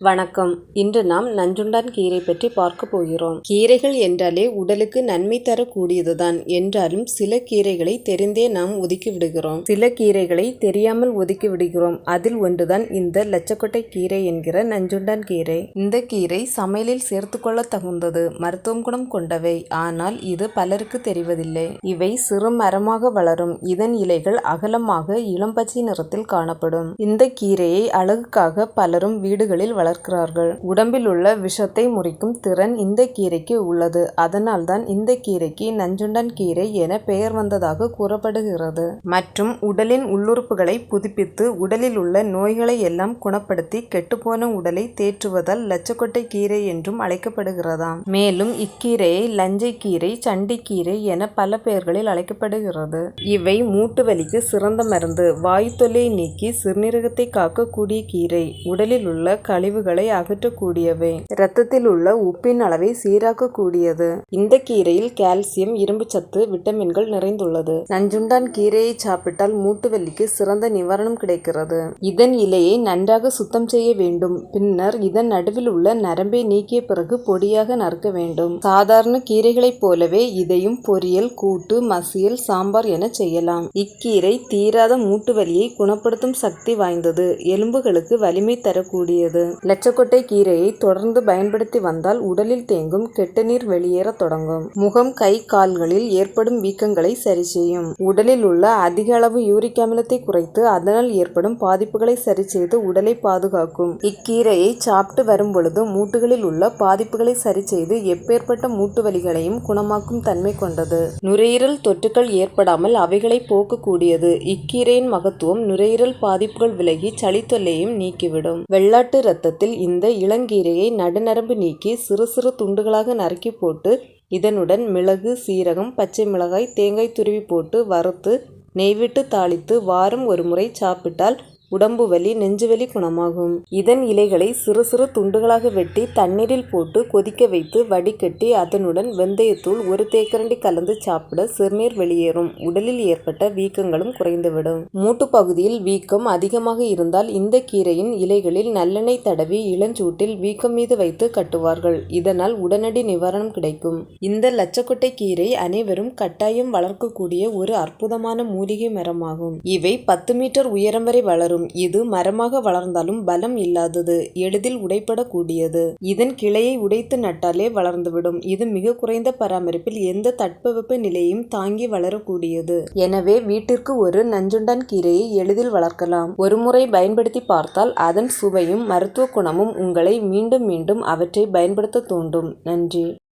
வணக்கம். இன்று நாம் நஞ்சுண்டான் கீரை பற்றி பார்க்க போகிறோம். கீரைகள் என்றாலே உடலுக்கு நன்மை தரக்கூடியதுதான். என்றாலும் சில கீரைகளை தெரிந்தே நாம் ஒதுக்கி விடுகிறோம். சில கீரைகளை தெரியாமல் ஒதுக்கி விடுகிறோம். அதில் ஒன்றுதான் இந்த லட்சக்கொட்டை கீரை என்கிற நஞ்சுண்டான் கீரை. இந்த கீரை சமையலில் சேர்த்துக்கொள்ள தகுந்தது. மருத்துவம் குணம் கொண்டவை. ஆனால் இது பலருக்கு தெரிவதில்லை. இவை சிறு மரமாக வளரும். இதன் இலைகள் அகலமாக இளம்பச்சை நிறத்தில் காணப்படும். இந்த கீரையை அழகுக்காக பலரும் வீடுகளில் வளர்க்கிறார்கள். உடம்பில் உள்ள விஷத்தை முறிக்கும் திறன் இந்த கீரைக்கு உள்ளது. அதனால்தான் இந்த கீரைக்கு நஞ்சுண்டன் கீரை என பெயர் வந்ததாக கூறப்படுகிறது. மற்றும் உடலின் உள்ளுறுப்புகளை புதுப்பித்து உடலில் உள்ள நோய்களை எல்லாம் குணப்படுத்தி கெட்டுப்போன உடலை தேற்றுவதால் லட்சக்கொட்டை கீரை என்றும் அழைக்கப்படுகிறதாம். மேலும் இக்கீரையை லஞ்சை கீரை சண்டிக்கீரை என பல பெயர்களில் அழைக்கப்படுகிறது. இவை மூட்டு வலிக்கு சிறந்த மருந்து வாயு தொல்லை நீக்கி சிறுநீரகத்தை காக்கக்கூடிய கீரை உடலில் உள்ள கழிவு கழிவுகளை அகற்றக்கூடியவை. இரத்தத்தில் உள்ள உப்பின் அளவை சீராக்கக்கூடியது. இந்த கீரையில் கால்சியம் இரும்பு சத்து விட்டமின்கள் நிறைந்துள்ளது. நஞ்சுண்டான் கீரையை சாப்பிட்டால் மூட்டு வலிக்கு சிறந்த நிவாரணம் கிடைக்கிறது. இதன் இலையை நன்றாக சுத்தம் செய்ய வேண்டும். பின்னர் இதன் நடுவில் உள்ள நரம்பை நீக்கிய பிறகு பொடியாக நறுக்க வேண்டும். சாதாரண கீரைகளைப் போலவே இதையும் பொரியல் கூட்டு மசியல் சாம்பார் என செய்யலாம். இக்கீரை தீராத மூட்டு வலியை குணப்படுத்தும் சக்தி வாய்ந்தது. எலும்புகளுக்கு வலிமை தரக்கூடியது. லட்சக்கொட்டை கீரையை தொடர்ந்து பயன்படுத்தி வந்தால் உடலில் தேங்கும் கெட்ட நீர் வெளியேற தொடங்கும். முகம் கை கால்களில் ஏற்படும் வீக்கங்களை சரி செய்யும் உடலில் உள்ள அதிக அளவு யூரிக் அமிலத்தை குறைத்து அதனால் ஏற்படும் பாதிப்புகளை சரி செய்து உடலை பாதுகாக்கும். இக்கீரையை சாப்பிட்டு வரும் பொழுது மூட்டுகளில் உள்ள பாதிப்புகளை சரி செய்து எப்பேற்பட்ட மூட்டு வலிகளையும் குணமாக்கும் தன்மை கொண்டது. நுரையீரல் தொற்றுக்கள் ஏற்படாமல் அவைகளை போக்கக்கூடியது. இக்கீரையின் மகத்துவம் நுரையீரல் பாதிப்புகள் விலகி சளி தொல்லையும் நீக்கிவிடும். வெள்ளாட்டு இரத்தத்தில் இந்த இளங்கீரையை நடுநரம்பு நீக்கி சிறு சிறு துண்டுகளாக நறுக்கி போட்டு இதனுடன் மிளகு சீரகம் பச்சை மிளகாய் தேங்காய் துருவி போட்டு வறுத்து நெய்விட்டு தாளித்து வாரம் ஒரு முறை சாப்பிட்டால் உடம்பு வலி நெஞ்சுவலி குணமாகும். இதன் இலைகளை சிறு சிறு துண்டுகளாக வெட்டி தண்ணீரில் போட்டு கொதிக்க வைத்து வடிகட்டி அதனுடன் வெந்தயத்தூள் ஒரு தேக்கரண்டி கலந்து சாப்பிட சிறுநீர் வெளியேறும். உடலில் ஏற்பட்ட வீக்கங்களும் குறைந்துவிடும். மூட்டு பகுதியில் வீக்கம் அதிகமாக இருந்தால் இந்த கீரையின் இலைகளில் நல்லெண்ணெய் தடவி இளஞ்சூட்டில் வீக்கம் மீது வைத்து கட்டுவார்கள். இதனால் உடனடி நிவாரணம் கிடைக்கும். இந்த லட்சக்கொட்டை கீரை அனைவரும் கட்டாயம் வளர்க்கக்கூடிய ஒரு அற்புதமான மூலிகை மரமாகும். இவை பத்து மீட்டர் உயரம் வரை வளரும். இது மரமாக வளர்ந்தாலும் பலம் இல்லாதது. எளிதில் உடைப்படக்கூடியது இதன் கிளையை உடைத்து நட்டாலே வளர்ந்துவிடும். இது மிக குறைந்த பராமரிப்பில் எந்த தட்பவெப்ப நிலையும் தாங்கி வளரக்கூடியது. எனவே வீட்டிற்கு ஒரு நஞ்சுண்டான் கீரையை எளிதில் வளர்க்கலாம். ஒருமுறை பயன்படுத்தி பார்த்தால் அதன் சுவையும் மருத்துவ குணமும் உங்களை மீண்டும் மீண்டும் அவற்றை பயன்படுத்த தூண்டும். நன்றி.